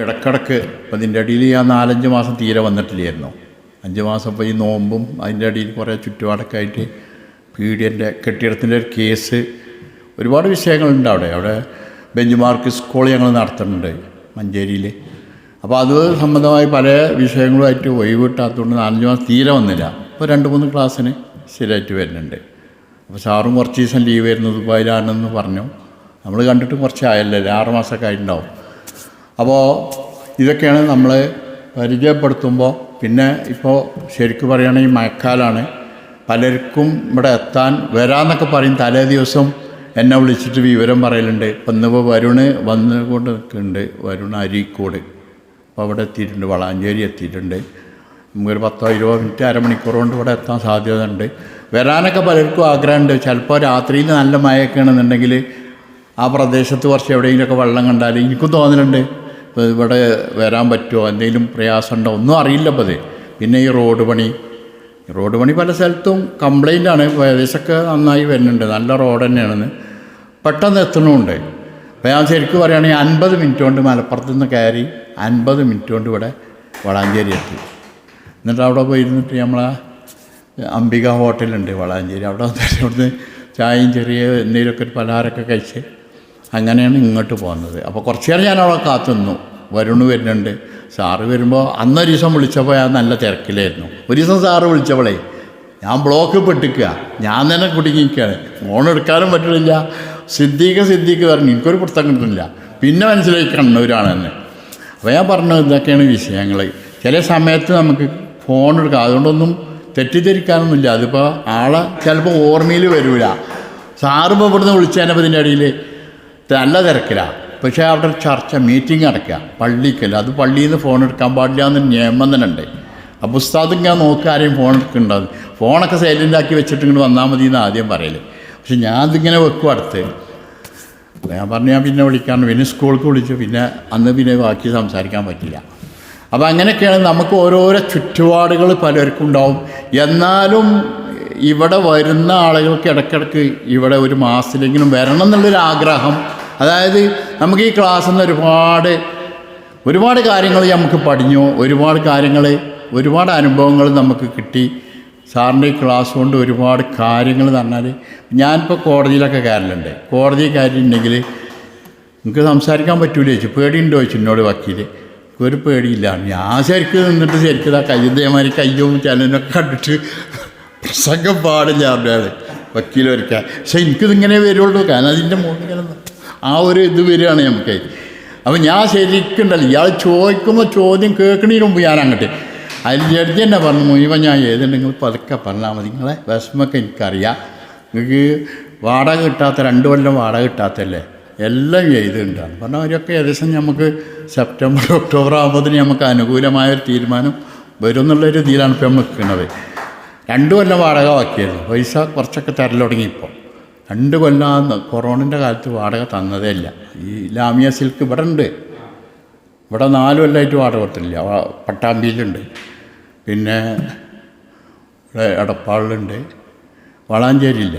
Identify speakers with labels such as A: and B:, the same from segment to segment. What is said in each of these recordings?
A: ഇടക്കിടക്ക് ഇപ്പം ഇതിന്റെ ഇടയിൽ ആ നാലഞ്ച് മാസം തീരെ വന്നിട്ടില്ലായിരുന്നു. അഞ്ച് മാസം ഇപ്പോൾ ഈ നോമ്പും അതിന്റെ അടിയിൽ കുറേ ചുറ്റുപാടൊക്കെ ആയിട്ട് പീഡിയന്റെ കെട്ടിടത്തിന്റെ ഒരു കേസ് ഒരുപാട് വിഷയങ്ങളുണ്ട് അവിടെ. അവിടെ ബെഞ്ച് മാർക്ക് സ്കൂൾ ഞങ്ങൾ നടത്തുന്നുണ്ട് മഞ്ചേരിയിൽ. അപ്പോൾ അത് സംബന്ധമായി പല വിഷയങ്ങളുമായിട്ട് ഒഴിവ് കിട്ടാത്തതുകൊണ്ട് നാലഞ്ച് മാസം തീരെ വന്നില്ല. ഇപ്പോൾ രണ്ട് മൂന്ന് ക്ലാസ്സിന് സ്ഥിരമായിട്ട് വരുന്നുണ്ട്. അപ്പോൾ സാറും കുറച്ച് ദിവസം ലീവ് വരുന്നത് ദുബായിലാണെന്ന് പറഞ്ഞു. നമ്മൾ കണ്ടിട്ട് കുറച്ച് ആയല്ലേ ആറ് മാസമൊക്കെ ആയിട്ടുണ്ടാവും. അപ്പോൾ ഇതൊക്കെയാണ് നമ്മൾ പരിചയപ്പെടുത്തുമ്പോൾ പിന്നെ ഇപ്പോൾ ശരിക്കും പറയുകയാണെങ്കിൽ മഴക്കാലമാണ് പലർക്കും ഇവിടെ എത്താൻ വരാമെന്നൊക്കെ പറയും. തലേ ദിവസം എന്നെ വിളിച്ചിട്ട് വിവരം പറയലുണ്ട്. ഇപ്പം ഇന്നിപ്പോൾ വരുണ് വന്നുകൊണ്ട് നിൽക്കുന്നുണ്ട്. വരുൺ അരീക്കോട്. അപ്പോൾ അവിടെ എത്തിയിട്ടുണ്ട്. വളാഞ്ചേരി എത്തിയിട്ടുണ്ട്. നമുക്കൊരു പത്തോ ഇരുപതോ മിനിറ്റ് അരമണിക്കൂർ കൊണ്ട് ഇവിടെ എത്താൻ സാധ്യത ഉണ്ട് വരാനൊക്കെ പലർക്കും ആഗ്രഹമുണ്ട്. ചിലപ്പോൾ രാത്രിയിൽ നല്ല മഴയൊക്കെ ആണെന്നുണ്ടെങ്കിൽ ആ പ്രദേശത്ത് കുറച്ച് എവിടെയെങ്കിലുമൊക്കെ വെള്ളം കണ്ടാൽ എനിക്കും തോന്നലുണ്ട്. ഇവിടെ വരാൻ പറ്റുമോ എന്തെങ്കിലും പ്രയാസമുണ്ടോ? ഒന്നും അറിയില്ല അപ്പോൾ അത്. പിന്നെ ഈ റോഡ് പണി. റോഡ് പണി പല സ്ഥലത്തും കംപ്ലൈന്റ് ആണ്. വയസ്സൊക്കെ നന്നായി വരുന്നുണ്ട്. നല്ല റോഡ് തന്നെയാണെന്ന്. പെട്ടെന്ന് എത്തണമുണ്ട് അപ്പോൾ ഞാൻ ശരിക്കും പറയുകയാണെങ്കിൽ അൻപത് മിനിറ്റ് കൊണ്ട് മലപ്പുറത്ത് നിന്ന് കയറി അൻപത് മിനിറ്റ് കൊണ്ട് ഇവിടെ വളാഞ്ചേരി എത്തി. എന്നിട്ട് അവിടെ പോയി ഇരുന്നിട്ട് നമ്മളെ അംബിക ഹോട്ടലുണ്ട് വളാഞ്ചേരി. അവിടെ അവിടുന്ന് ചായയും ചെറിയ എന്തെങ്കിലുമൊക്കെ ഒരു പലഹാരമൊക്കെ കഴിച്ച് അങ്ങനെയാണ് ഇങ്ങോട്ട് പോകുന്നത്. അപ്പോൾ കുറച്ച് നേരം ഞാൻ അവിടെ കാത്തു നിന്നു വരുണ് വരുന്നുണ്ട്. സാറ് വരുമ്പോൾ അന്നൊരു ദിവസം വിളിച്ചപ്പോൾ ഞാൻ നല്ല തിരക്കിലായിരുന്നു. ഒരു ദിവസം സാറ് വിളിച്ചപ്പോളേ ഞാൻ ബ്ലോക്ക് പെട്ടിക്കുക ഞാൻ തന്നെ കുടുങ്ങിയിരിക്കുകയാണ് ഫോൺ എടുക്കാനും പറ്റുന്നില്ല സിദ്ദീഖ് സിദ്ദീഖ് പറഞ്ഞു. എനിക്കൊരു പുസ്തകം കിട്ടുന്നില്ല. പിന്നെ മനസ്സിലായി കണ്ണൂരാണെന്ന് അപ്പോൾ ഞാൻ പറഞ്ഞു ഇതൊക്കെയാണ് വിഷയങ്ങൾ ചില സമയത്ത് നമുക്ക് ഫോൺ എടുക്കാം. അതുകൊണ്ടൊന്നും തെറ്റിദ്ധരിക്കാനൊന്നുമില്ല. അതിപ്പോൾ ആളെ ചിലപ്പോൾ ഓർമ്മയിൽ വരില്ല സാറിപ്പോൾ ഇവിടുന്ന് വിളിച്ചതിനപ്പോൾ ഇതിന്റെ ഇടയിൽ നല്ല തിരക്കിലാണ് പക്ഷേ അവിടെ ചർച്ച മീറ്റിംഗ് നടക്കുക പള്ളിക്കല്ല. അത് പള്ളിയിൽ നിന്ന് ഫോൺ എടുക്കാൻ പാടില്ല എന്ന് നിയമം തന്നെ ഉണ്ട്. അപ്പോൾ ഉസ്താദ് ഇങ്ങനെ നോക്കുക ആരെയും ഫോൺ എടുക്കുന്നുണ്ടാവും ഫോണൊക്കെ സൈലന്റ് ആക്കി വെച്ചിട്ട് ഇങ്ങോട്ട് വന്നാൽ മതി എന്ന് ആദ്യം പറയൽ. പക്ഷെ ഞാൻ ഇതിങ്ങനെ വെക്കും അടുത്ത്. ഞാൻ പറഞ്ഞു ഞാൻ പിന്നെ വിളിക്കാണ്ട് പിന്നെ സ്കൂൾക്ക് വിളിച്ചു. പിന്നെ അന്ന് പിന്നെ ബാക്കി സംസാരിക്കാൻ പറ്റില്ല. അപ്പോൾ അങ്ങനെയൊക്കെയാണ് നമുക്ക് ഓരോരോ ചുറ്റുപാടുകൾ പലർക്കും ഉണ്ടാവും. എന്നാലും ഇവിടെ വരുന്ന ആളുകൾക്ക് ഇടയ്ക്കിടയ്ക്ക് ഇവിടെ ഒരു മാസത്തിലെങ്കിലും വരണം എന്നുള്ളൊരു ആഗ്രഹം. അതായത് നമുക്ക് ഈ ക്ലാസ്സിൽ നിന്ന് ഒരുപാട് ഒരുപാട് കാര്യങ്ങൾ നമുക്ക് പഠിഞ്ഞു. ഒരുപാട് കാര്യങ്ങൾ ഒരുപാട് അനുഭവങ്ങൾ നമുക്ക് കിട്ടി. സാറിന്റെ ഈ ക്ലാസ് കൊണ്ട് ഒരുപാട് കാര്യങ്ങൾ തന്നാൽ ഞാനിപ്പോൾ കോടതിയിലൊക്കെ കയറലുണ്ട്. കോടതി കയറിയിട്ടുണ്ടെങ്കിൽ നിങ്ങൾക്ക് സംസാരിക്കാൻ പറ്റൂല ചോദിച്ചു. പേടിയുണ്ടോ ചോദിച്ചു എന്നോട് വക്കീൽ ഒരു പേടിയില്ല. ഞാൻ ശരിക്കും നിന്നിട്ട് ശരിക്കും ഇതേമാതിരി കയ്യും ചലനൊക്കെ കണ്ടിട്ട് പ്രസംഗം പാടില്ല അവരുടെ വക്കീൽ വരയ്ക്കാൻ. പക്ഷെ എനിക്കിതിങ്ങനെ വരുള്ളൂ. കാരണം അതിന്റെ മുകളിൽ ആ ഒരു ഇത് വരികയാണ് നമുക്ക്. അപ്പം ഞാൻ ശരിക്കുണ്ടല്ലോ. ഇയാൾ ചോദിക്കുമ്പോൾ ചോദ്യം കേൾക്കണതിന് മുമ്പ് ഞാൻ അങ്ങോട്ട്. അതിന്റെ ജഡ്ജി തന്നെ പറഞ്ഞു മുഴുവൻ ഞാൻ ഏതുണ്ടെങ്കിൽ പതുക്കെ പറഞ്ഞാൽ മതി. നിങ്ങളെ വിഷമൊക്കെ എനിക്കറിയാം. നിങ്ങൾക്ക് വാടക കിട്ടാത്ത രണ്ട് കൊല്ലം വാടക കിട്ടാത്തല്ലേ? എല്ലാം എഴുതുന്നുണ്ടാണ് പറഞ്ഞാൽ അവരൊക്കെ ഏകദേശം നമുക്ക് സെപ്റ്റംബർ ഒക്ടോബർ ആകുമ്പോഴത്തേന് നമുക്ക് അനുകൂലമായ ഒരു തീരുമാനം വരും എന്നുള്ളൊരു ഇതിലാണ് ഇപ്പം നിൽക്കുന്നത്. രണ്ട് കൊല്ലം വാടക ബാക്കിയായിരുന്നു. പൈസ കുറച്ചൊക്കെ തരൽ തുടങ്ങി ഇപ്പോൾ രണ്ട് കൊല്ലം കൊറോണന്റെ കാലത്ത് വാടക തന്നതേ ഇല്ല. ഈ ലാമിയ സിൽക്ക് ഇവിടെ ഉണ്ട്. ഇവിടെ നാല് കൊല്ലമായിട്ട് വാടക കൊടുത്തില്ല പട്ടാമ്പിയിലുണ്ട്. പിന്നെ ഇവിടെ എടപ്പാളിലുണ്ട്. വളാഞ്ചേരിയില്ല.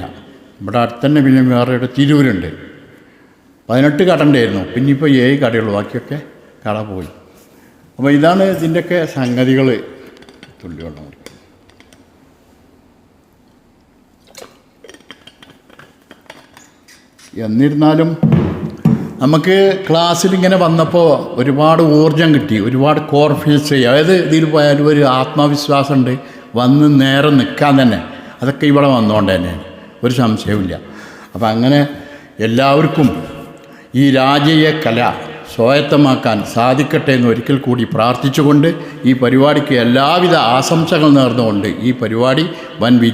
A: ഇവിടെ അടുത്ത് തന്നെ പിന്നെ വേറെ ഇവിടെ തിരൂരുണ്ട്. പതിനെട്ട് കട ഉണ്ടായിരുന്നു. പിന്നെ ഇപ്പോൾ ഏഴ് കടയുള്ളൂ. ബാക്കിയൊക്കെ കട പോയി. അപ്പോൾ ഇതാണ് ഇതിന്റെയൊക്കെ സംഗതികൾ തുള്ളിവെള്ളം എന്നിരുന്നാലും നമുക്ക് ക്ലാസ്സിൽ ഇങ്ങനെ വന്നപ്പോൾ ഒരുപാട് ഊർജം കിട്ടി ഒരുപാട് കോർഫീൽസ് ചെയ്യുക അതായത് ഇതിൽ പോയാലും ഒരു ആത്മവിശ്വാസമുണ്ട്. വന്ന് നേരെ നിൽക്കാൻ തന്നെ. അതൊക്കെ ഇവിടെ വന്നുകൊണ്ട് തന്നെയാണ് ഒരു സംശയവുമില്ല. അപ്പം അങ്ങനെ എല്ലാവർക്കും ഈ രാജീയ കല സ്വായത്തമാക്കാൻ സാധിക്കട്ടെ എന്ന് ഒരിക്കൽ കൂടി പ്രാർത്ഥിച്ചുകൊണ്ട് ഈ പരിപാടിക്ക് എല്ലാവിധ ആശംസകൾ നേർന്നുകൊണ്ട് ഈ പരിപാടി വൻ